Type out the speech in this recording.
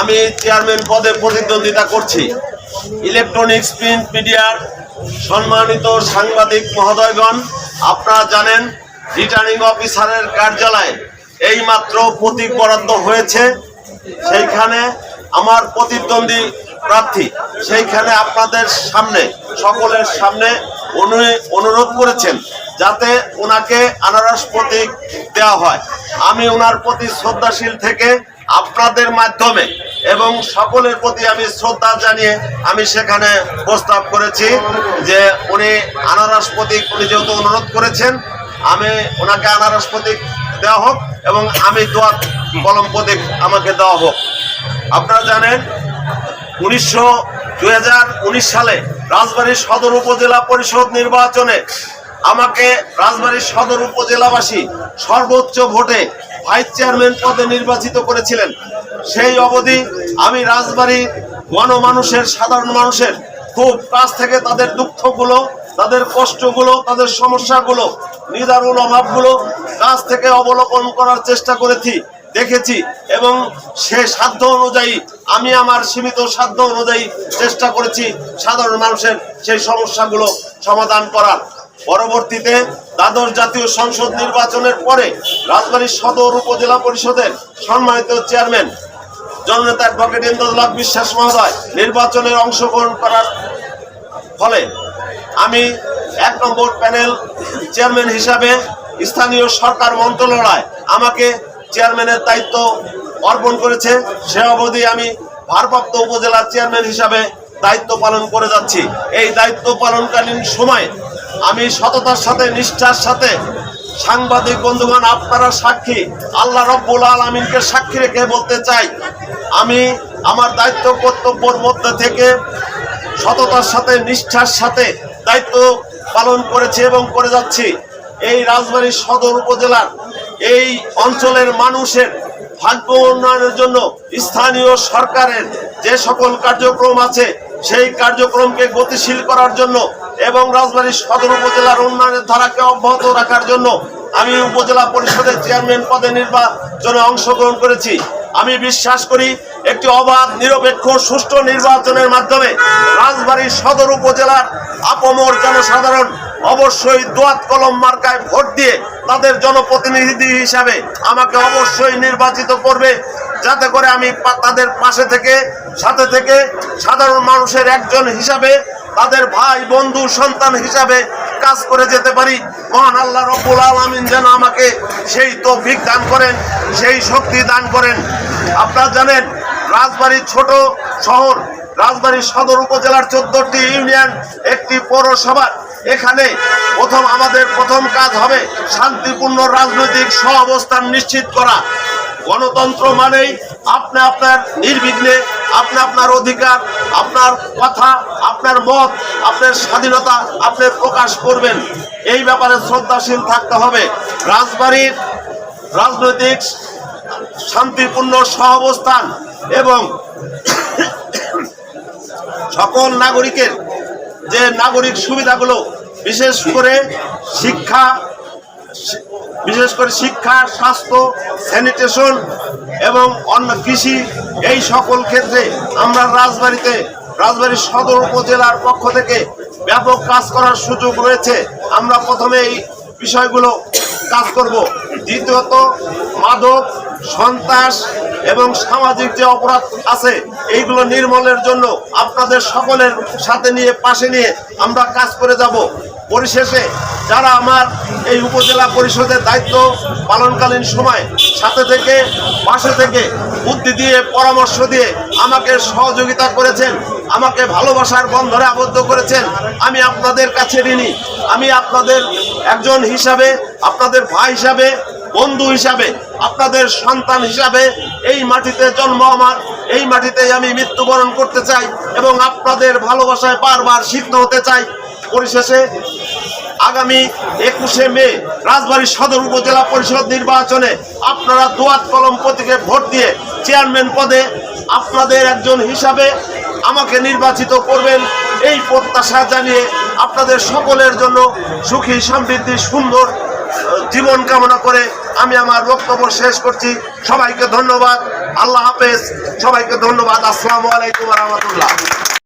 আমি চেয়ারম্যান পদে প্রতিদ্বন্দ্বিতা করছি। ইলেকট্রনিক্স প্রিন্ট মিডিয়ার সম্মানিত সাংবাদিক মহোদয়গণ, আপনারা জানেন, রিটার্নিং অফিসারের কার্যালয়ে এইমাত্র প্রতীক বরাদ্দ হয়েছে। সেইখানে আমার প্রতিদ্বন্দ্বী প্রার্থী, সেইখানে আপনাদের সামনে, সকলের সামনে অনুরোধ করেছেন যাতে ওনাকে আনারস প্রতীক দেওয়া হয়। আমি ওনার প্রতি শ্রদ্ধাশীল থেকে আপনাদের মাধ্যমে এবং সকলের প্রতি আমি শ্রদ্ধা জানিয়ে আমি সেখানে প্রস্তাব করেছি যে উনি আনারস প্রতীক উনি যেহেতু অনুরোধ করেছেন, আমি ওনাকে আনারস প্রতীক দেওয়া হোক এবং আমি দোয়া কলম প্রতীক আমাকে দেওয়া হোক। আপনারা জানেন, উনিশশো দুই সালে রাজবাড়ী সদর উপজেলা পরিষদ নির্বাচনে আমাকে রাজবাড়ী সদর উপজেলাবাসী সর্বোচ্চ ভোটে ভাইস চেয়ারম্যান পদে নির্বাচিত করেছিলেন। সেই অবধি আমি রাজবাড়ী গণমানুষের সাধারণ মানুষের খুব কাছ থেকে তাদের দুঃখগুলো, তাদের কষ্টগুলো, তাদের সমস্যাগুলো নিদারুণ অভাবগুলো কাছ থেকে অবলোকন করার চেষ্টা করেছি, দেখেছি এবং সে সাধ্য অনুযায়ী আমি আমার সীমিত সাধ্য অনুযায়ী চেষ্টা করেছি সাধারণ মানুষের সেই সমস্যাগুলো সমাধান করার। পরবর্তীতে দ্বাদশ জাতীয় সংসদ নির্বাচনের পরে রাজবাড়ী সদর উপজেলা পরিষদের সম্মানিত চেয়ারম্যান জননেতা অ্যাডভোকেট ইন্দ্রলাভ বিশ্বাস মহোদয় নির্বাচনে অংশগ্রহণ করার ফলে আমি এক নম্বর প্যানেল চেয়ারম্যান হিসাবে স্থানীয় সরকার মন্ত্রণালয় আমাকে চেয়ারম্যানের দায়িত্ব অর্পণ করেছে। সে অবধি আমি ভারপ্রাপ্ত উপজেলা চেয়ারম্যান হিসাবে দায়িত্ব পালন করে যাচ্ছি। এই দায়িত্ব পালনকালীন সময় আমি সততার সাথে, নিষ্ঠার সাথে সাংবাদিক বন্ধুগণ, আপনারা সাক্ষী। আল্লাহ রব্বুল আলমিনকে সাক্ষী রেখে বলতে চাই, আমি আমার দায়িত্ব কর্তব্যর মধ্যে থেকে সততার সাথে, নিষ্ঠার সাথে দায়িত্ব পালন করেছি এবং করে যাচ্ছি। এই রাজবাড়ী সদর উপজেলার এই অঞ্চলের মানুষের ভাগ্য উন্নয়নের জন্য স্থানীয় সরকারের যে সকল কার্যক্রম আছে সেই কার্যক্রমকে গতিশীল করার জন্য এবং রাজবাড়ী সদর উপজেলার উন্নয়নের ধারাকে অব্যাহত রাখার জন্য আমি উপজেলা পরিষদের চেয়ারম্যান পদে নির্বাচনে অংশগ্রহণ করেছি। আমি বিশ্বাস করি একটি অবাধ, নিরপেক্ষ, সুষ্ঠু নির্বাচনের মাধ্যমে রাজবাড়ী সদর উপজেলার আপমর জনসাধারণ অবশ্যই দোয়াত কলম মার্কায় ভোট দিয়ে তাদের জনপ্রতিনিধি হিসাবে আমাকে অবশ্যই নির্বাচিত করবে। যাতে করে আমি তাদের পাশে থেকে, সাথে থেকে সাধারণ মানুষের একজন হিসাবে, তাদের ভাই, বন্ধু, সন্তান হিসাবে কাজ করে যেতে পারি। মহান আল্লাহ রব্বুল আলমিন যেন আমাকে সেই তৌফিক দান করেন, সেই শক্তি দান করেন। আপনারা জানেন, রাজবাড়ির ছোট শহর রাজবাড়ী সদর উপজেলার চোদ্দটি ইউনিয়ন, একটি পৌরসভা। এখানে প্রথম আমাদের প্রথম কাজ হবে শান্তিপূর্ণ রাজনৈতিক সহ অবস্থান নিশ্চিত করা। গণতন্ত্র মানেই আপনি আপনার নির্বিঘ্নে, আপনি আপনার অধিকার, আপনার কথা, আপনার মত, আপনার স্বাধীনতা আপনি প্রকাশ করবেন। এই ব্যাপারে শ্রদ্ধাশীল থাকতে হবে। রাজবাড়ির রাজনৈতিক শান্তিপূর্ণ সহাবস্থান এবং সকল নাগরিকের যে নাগরিক সুবিধাগুলো, বিশেষ করে শিক্ষা বিশেষ করে শিক্ষা, স্বাস্থ্য স্যানিটেশন এবং অন্য কৃষি, এই সকল ক্ষেত্রে আমরা রাজবাড়িতে রাজবাড়ী সদর উপজেলার পক্ষ থেকে ব্যাপক কাজ করার সুযোগ রয়েছে। আমরা প্রথমে এই বিষয়গুলো কাজ করব। দ্বিতীয়ত, মাদক সন্ত্রাস এবং সামাজিক যে অপরাধ আছে, এইগুলো নির্মূলের জন্য আপনাদের সকলের সাথে নিয়ে, পাশে নিয়ে আমরা কাজ করে যাব। পরিশেষে যারা আমার এই উপজেলা পরিষদের দায়িত্ব পালনকালীন সময় সাথে থেকে, পাশে থেকে বুদ্ধি দিয়ে, পরামর্শ দিয়ে আমাকে সহযোগিতা করেছেন, আমাকে ভালোবাসার বন্ধনে আবদ্ধ করেছেন, আমি আপনাদের কাছে ঋণী। আমি আপনাদের একজন হিসাবে, আপনাদের ভাই হিসাবে, বন্ধু হিসাবে আপনাদের সন্তান হিসাবে এই মাটিতে জন্ম আমার, এই মাটিতেই আমি মৃত্যুবরণ করতে চাই এবং আপনাদের ভালোবাসায় বারবার সিদ্ধ হতে চাই। পরিশেষে আগামী একুশে মে রাজবাড়ী সদর উপজেলা পরিষদ নির্বাচনে আপনারা দোয়াত কলম প্রতীকে ভোট দিয়ে চেয়ারম্যান পদে আপনাদের একজন হিসাবে আমাকে নির্বাচিত করবেন। এই প্রত্যাশা জানিয়ে আপনাদের সকলের জন্য সুখী, সমৃদ্ধি, সুন্দর জীবন কামনা করে আমি আমার বক্তব্য শেষ করছি। সবাইকে ধন্যবাদ। আল্লাহ হাফেজ। সবাইকে ধন্যবাদ। আসসালামু আলাইকুম রহমতুল্লাহ।